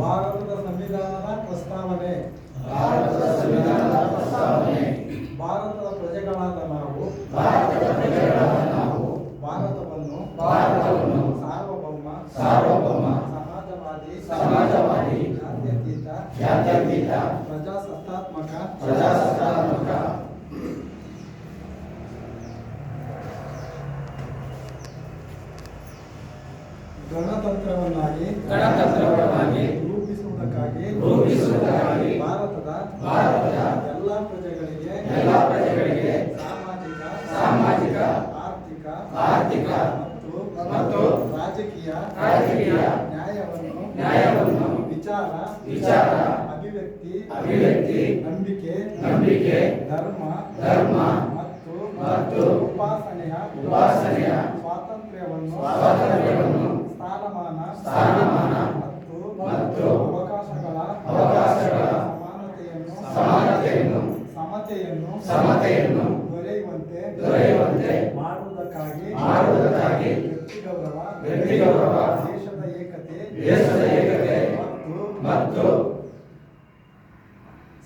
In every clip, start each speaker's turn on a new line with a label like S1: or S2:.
S1: ಭಾರತದ ಸಂವಿಧಾನದ ಪ್ರಸ್ತಾವನೆ.
S2: ಭಾರತದ ಸಂವಿಧಾನದ ಪ್ರಸ್ತಾವನೆ.
S1: ಭಾರತದ ಪ್ರಜೆಗಳಾದ ನಾವು.
S2: ಭಾರತದ ಪ್ರಜೆಗಳಾದ ನಾವು.
S1: ಭಾರತವನ್ನು
S2: ಭಾರತವನ್ನು
S1: ಸಾರ್ವಭೌಮ
S2: ಸಾರ್ವಭೌಮ
S1: ಸಮಾಜವಾದಿ
S2: ಸಮಾಜವಾದಿ
S1: ಜಾತ್ಯತೀತ
S2: ಜಾತ್ಯತೀತ
S1: ಪ್ರಜಾಸತ್ತಾತ್ಮಕ
S2: ಪ್ರಜಾಸತ್ತಾತ್ಮಕ.
S1: ಗಣತಂತ್ರವನ್ನಾಗಿ
S2: ಗಣತಂತ್ರವನ್ನಾಗಿ
S1: ರೂಪಿಸುವುದಕ್ಕಾಗಿ ಭಾರತದ
S2: ಭಾರತದ
S1: ಎಲ್ಲ ಪ್ರಜೆಗಳಿಗೆ
S2: ಎಲ್ಲ ಪ್ರಜೆಗಳಿಗೆ
S1: ಸಾಮಾಜಿಕ
S2: ಸಾಮಾಜಿಕ
S1: ಆರ್ಥಿಕ
S2: ಆರ್ಥಿಕ
S1: ಮತ್ತು
S2: ಮತ್ತು
S1: ರಾಜಕೀಯ
S2: ರಾಜಕೀಯ
S1: ನ್ಯಾಯವನ್ನು
S2: ನ್ಯಾಯವನ್ನು
S1: ವಿಚಾರ
S2: ವಿಚಾರ
S1: ಅಭಿವ್ಯಕ್ತಿ
S2: ಅಭಿವ್ಯಕ್ತಿ
S1: ನಂಬಿಕೆ
S2: ನಂಬಿಕೆ
S1: ಧರ್ಮ
S2: ಧರ್ಮ
S1: ಮತ್ತು
S2: ಮತ್ತು
S1: ಉಪಾಸನೆಯ
S2: ಉಪಾಸನೆಯ
S1: ಸ್ವಾತಂತ್ರ್ಯವನ್ನು
S2: ಸ್ವಾತಂತ್ರ್ಯವನ್ನು
S1: ಸ್ಥಾನಮಾನ
S2: ಸ್ಥಾನಮಾನ
S1: ಸಮತೆಯನ್ನು
S2: ಸಮತೆಯನ್ನು
S1: ದೊರೆಯುವಂತೆ
S2: ದೊರೆಯುವಂತೆ
S1: ಮಾಡುವುದಕ್ಕಾಗಿ
S2: ಮಾಡುವುದಕ್ಕಾಗಿ
S1: ವ್ಯಕ್ತಿ ಗೌರವ
S2: ವ್ಯಕ್ತಿ ಗೌರವ
S1: ದೇಶದ ಏಕತೆ
S2: ದೇಶದ ಏಕತೆ
S1: ಮತ್ತು
S2: ಮತ್ತು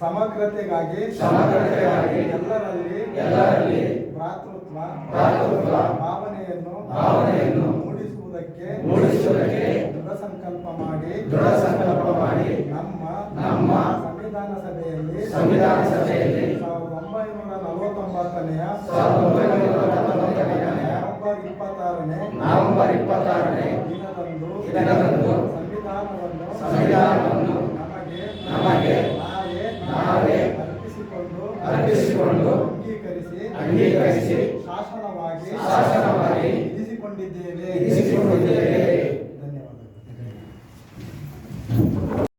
S1: ಸಮಗ್ರತೆಗಾಗಿ
S2: ಸಮಗ್ರತೆಗಾಗಿ
S1: ಎಲ್ಲರಲ್ಲಿ
S2: ಎಲ್ಲರಲ್ಲಿ
S1: ಭ್ರಾತೃತ್ವ
S2: ಭ್ರಾತೃತ್ವ
S1: ಭಾವನೆಯನ್ನು
S2: ಭಾವನೆಯನ್ನು
S1: ಮೂಡಿಸುವುದಕ್ಕೆ
S2: ಮೂಡಿಸುವುದಕ್ಕೆ
S1: ದೃಢ ಸಂಕಲ್ಪ ಮಾಡಿ
S2: ದೃಢ ಸಂಕಲ್ಪ ಮಾಡಿ
S1: ನಮ್ಮ
S2: ನಮ್ಮ
S1: ಸಂವಿಧಾನ ಸಭೆಯಲ್ಲಿ
S2: ಸಂವಿಧಾನ ಸಭೆಯಲ್ಲಿ
S1: ನವೆಂಬರ್ ಇಪ್ಪತ್ತಾರನೇ ದಿನದಂದು ಸಂವಿಧಾನವನ್ನು ನಮಗೆ ನಾವೇ ಅರ್ಪಿಸಿಕೊಂಡು ಅಂಗೀಕರಿಸಿ ಶಾಸನವಾಗಿ
S2: ಶಾಸನವಾಗಿ ಇರಿಸಿಕೊಂಡಿದ್ದೇವೆ. ಇರಿಸಿಕೊಂಡಿದ್ದೇವೆ.